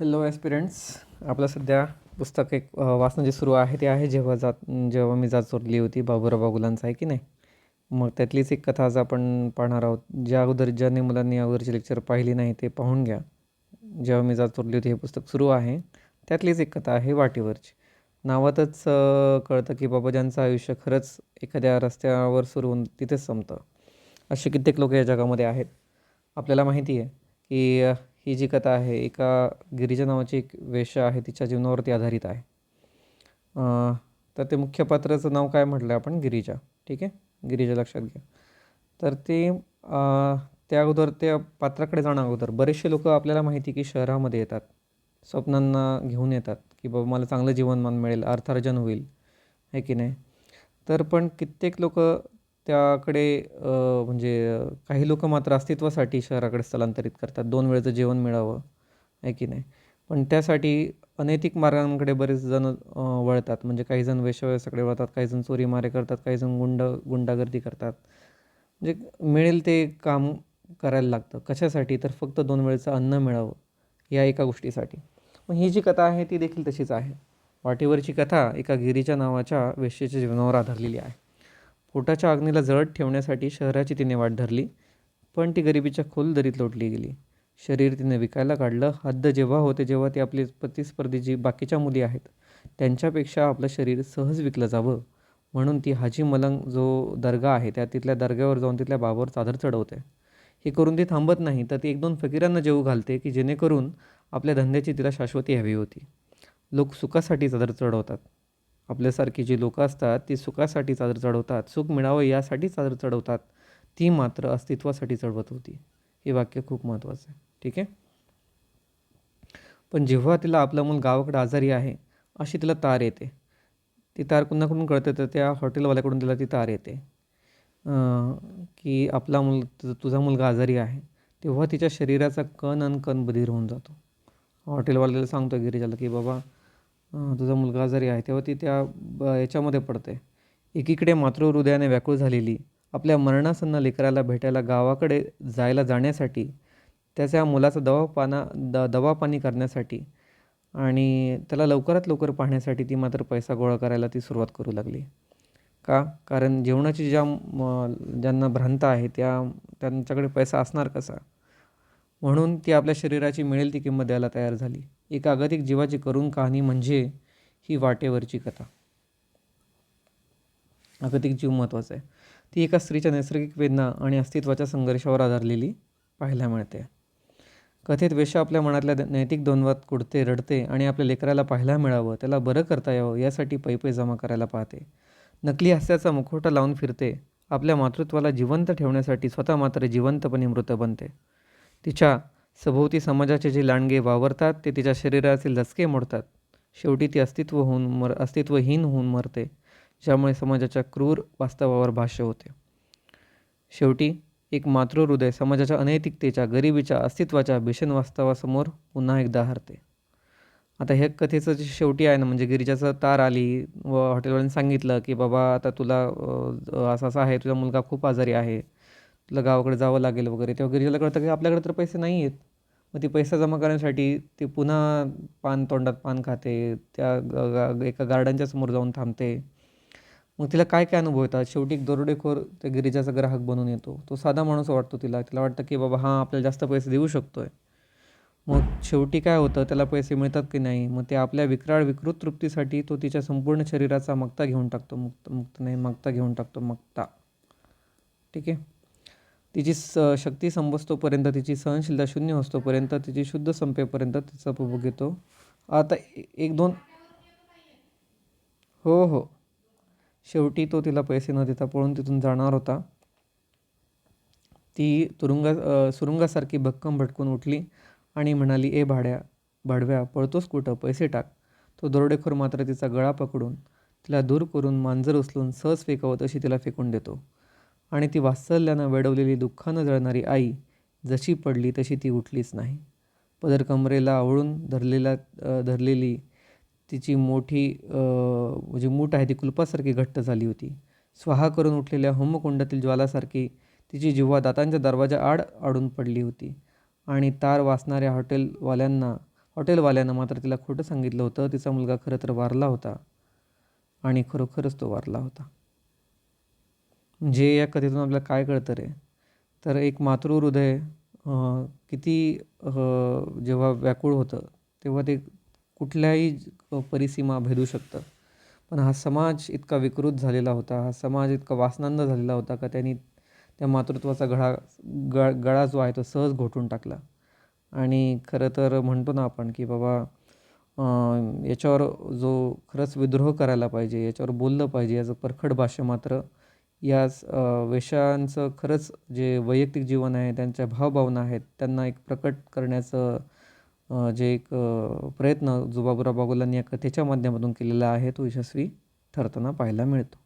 Hello aspirants आपलं सध्या पुस्तक एक अ, वाचणं जे सुरू आहे ते आहे जेव्हा जात जेव्हा मी जात चोरली होती बाबुराबा गुलांचा आहे की नाही? मग त्यातलीच एक कथा आज आपण पाहणार आहोत. ज्या अगोदर ज्याने मुलांनी अगोदरची लेक्चर पाहिली नाही ते पाहून घ्या. जेव्हा मी जात चोरली होती हे पुस्तक सुरू आहे. त्यातलीच एक कथा आहे वाटेवरची. नावातच कळतं की बाबा ज्यांचं आयुष्य खरंच एखाद्या रस्त्यावर सुरू होऊन तिथेच संपतं. असे कित्येक लोक या जगामध्ये आहेत. आपल्याला माहिती आहे की ही जी कथा आहे एका गिरिजा नावाची एक वेश्या आहे तिच्या जीवनावरती आधारित आहे. तर ते मुख्य पात्राचं नाव काय म्हटलं आपण? गिरिजा. ठीक आहे? गिरिजा लक्षात घ्या. तर ते त्या अगोदर त्या पात्राकडे जाणं अगोदर बरेचसे लोक आपल्याला माहिती की शहरामध्ये येतात. स्वप्नांना घेऊन येतात की बाबा मला चांगलं जीवनमान मिळेल अर्थार्जन होईल. आहे की नाही? तर पण कित्येक लोक त्याकडे म्हणजे काही लोक मात्र अस्तित्वासाठी शहराकडे स्थलांतरित करतात. दोन वेळचं जेवण मिळावं आहे की नाही? पण त्यासाठी अनैतिक मार्गांकडे बरेच जण वळतात. म्हणजे काही जण वेश्याव्यासाकडे वळतात काही जण चोरीमारे करतात काही जण गुंड गुंडागर्दी करतात. म्हणजे मिळेल ते काम करायला लागतं. कशासाठी? तर फक्त दोन वेळचं अन्न मिळावं या एका गोष्टीसाठी. मग ही जी कथा आहे ती देखील तशीच आहे. वाटेवरची कथा एका गिरीच्या नावाच्या वेश्येच्या जीवनावर आधारलेली आहे. पोटाच्या आग्नेला जळत ठेवण्यासाठी शहराची तिने वाट धरली पण ती गरिबीच्या खोल दरीत लोटली गेली. शरीर तिने विकायला काढलं. हद्द जेव्हा होते जेव्हा ती आपली प्रतिस्पर्धी जी बाकीच्या मुली आहेत त्यांच्यापेक्षा आपलं शरीर सहज विकलं जावं. म्हणून ती हाजी मलंग जो दर्गा आहे त्या तिथल्या दर्ग्यावर जाऊन तिथल्या बाबावर चादर चढवते. हे करून ती थांबत नाही तर ती एक दोन फकीरांना जेवू घालते की जेणेकरून आपल्या धंद्याची तिला शाश्वती हवी होती. लोक सुखासाठी चादर चढवतात. आपल्यासारखी जी लोकं असतात ती सुखासाठी चादर चढवतात सुख मिळावं यासाठी चादर चढवतात. ती मात्र अस्तित्वासाठी चढवत होती. हे वाक्य खूप महत्त्वाचं आहे. ठीक आहे? पण जेव्हा तिला आपलं मूल गावाकडे आजारी आहे अशी तिला तार येते. ती तार कुणाकडून कळते? तर त्या हॉटेलवाल्याकडून तिला ती तार येते. की आपला मुल तुझा मुलगा आजारी आहे. तेव्हा तिच्या शरीराचा कण आणि कण बधीर होऊन जातो. हॉटेलवाल्याला सांगतो गिरीजाला की बाबा तुझा मुलगा आजारी आहे तेव्हा ती त्या ब- याच्यामध्ये पडते. एकीकडे मातृहृदयाने व्याकुळ झालेली आपल्या मरणासन्न लेकराला भेटायला गावाकडे जायला जाण्यासाठी त्याच्या मुलाचा दवापाना द दवापाणी करण्यासाठी आणि त्याला लवकरात लवकर पाहण्यासाठी ती मात्र पैसा गोळा करायला ती सुरुवात करू लागली. का? कारण जेवणाची ज्या म ज्यांना भ्रांत आहे त्या त्यांच्याकडे पैसा असणार कसा? म्हणून ती आपल्या शरीराची मिळेल ती किंमत द्यायला तयार झाली. एक अगतिक जीवाची करून कहाणी म्हणजे ही वाटेवरची कथा. अगतिक जीव महत्त्वाचा आहे. ती एका स्त्रीच्या नैसर्गिक वेदना आणि अस्तित्वाच्या संघर्षावर आधारलेली पाहायला मिळते. कथेत वेश्या आपल्या मनातल्या नैतिक द्वंद्वात कुडते रडते आणि आपल्या लेकराला पाहायला मिळावं त्याला बरं करता यावं यासाठी पैपै जमा करायला पाहते. नकली हास्याचा मुखवटा लावून फिरते. आपल्या मातृत्वाला जिवंत ठेवण्यासाठी स्वतः मात्र जिवंतपणे मृत बनते. तिच्या सभोवती समाजाचे जे लांडगे वावरतात ते तिच्या शरीराचे लचके मोडतात. शेवटी ती अस्तित्व होऊन मर अस्तित्वहीन होऊन मरते ज्यामुळे समाजाच्या क्रूर वास्तवावर भाष्य होते. शेवटी एक मातृहृदय समाजाच्या अनैतिकतेच्या गरिबीच्या अस्तित्वाच्या भीषण वास्तवासमोर पुन्हा एकदा हरते. आता ह्या कथेचं जे शेवटी आहे ना म्हणजे गिरिजाचं तार आली व हॉटेलवाल्यांनी सांगितलं की बाबा आता तुला असं असं आहे तुझा मुलगा खूप आजारी आहे तुला गावाकडे जावं लागेल वगैरे तेव्हा गिरीजाला कळतं की आपल्याकडे तर पैसे नाही आहेत. मग ती पैसा जमा करण्यासाठी ती पुन्हा पान तोंडात पान खाते त्या ग- एका गार्डनच्या समोर जाऊन थांबते. मग तिला काय काय अनुभव येतात? शेवटी एक दरोडेखोर त्या गिरिजाचा ग्राहक बनून येतो. तो साधा माणूस वाटतो तिला. तिला वाटतं की बाबा हां आपल्याला जास्त पैसे देऊ शकतो आहे मग शेवटी काय होतं? त्याला पैसे मिळतात की नाही? मग ते आपल्या विक्राळ विकृत तृप्तीसाठी तो तिच्या संपूर्ण शरीराचा मक्ता घेऊन टाकतो. मुक्त मुक्त नाही मक्ता घेऊन टाकतो. मक्ता. ठीक आहे? तिची स शक्ती संपस्तोपर्यंत तिची सहनशीलता शून्य असतोपर्यंत तिची शुद्ध संपेपर्यंत तिचा उपभोग घेतो. आता ए- एक दोन हो हो. शेवटी तो तिला पैसे न देता पळून तिथून जाणार होता. ती तुरुंगा सुरुंगासारखी भक्कम भटकून उठली आणि म्हणाली ए भाड्या भाडव्या पळतोस कुठं? पैसे टाक. तो दरोडेखोर मात्र तिचा गळा पकडून तिला दूर करून मांजर उचलून सहज फेकावत तशी तिला फेकून देतो. आणि ती वात्सल्यानं वेडवलेली दुःखानं जळणारी आई जशी पडली तशी ती उठलीच नाही. पदर कमरेला आवळून धरलेला धरलेली तिची मोठी जी मूठ आहे ती कुलपासारखी घट्ट झाली होती. स्वाहा करून उठलेल्या होमकुंडातील ज्वालासारखी तिची जिव्हा दातांच्या दरवाजा आड आडून पडली होती आणि तार वाचणाऱ्या हॉटेलवाल्यांना हॉटेलवाल्यानं मात्र तिला खोटं सांगितलं होतं. तिचा मुलगा खरं तर वारला होता आणि खरोखरच तो वारला होता. जे या कथेतून आपल्याला काय कळतं रे? तर एक मातृहृदय किती जेव्हा व्याकुळ होतं तेव्हा ते कुठल्याही परिसीमा भेदू शकतं. पण हा समाज इतका विकृत झालेला होता हा समाज इतका वासनांद झालेला होता का त्यांनी त्या मातृत्वाचा गळा गळ गळा जो आहे तो सहज घोटून टाकला. आणि खरं तर म्हणतो ना आपण की बाबा याच्यावर जो खरंच विद्रोह करायला पाहिजे याच्यावर बोललं पाहिजे याचं परखड भाष्य मात्र या स- वेश्यांचं खरंच जे वैयक्तिक जीवन आहे त्यांच्या भावभावना आहेत त्यांना एक प्रकट करण्याचं जे एक प्रयत्न जो बाबुराव बागुलांनी या कथेच्या माध्यमातून केलेला आहे तो यशस्वी ठरताना पाहायला मिळतो.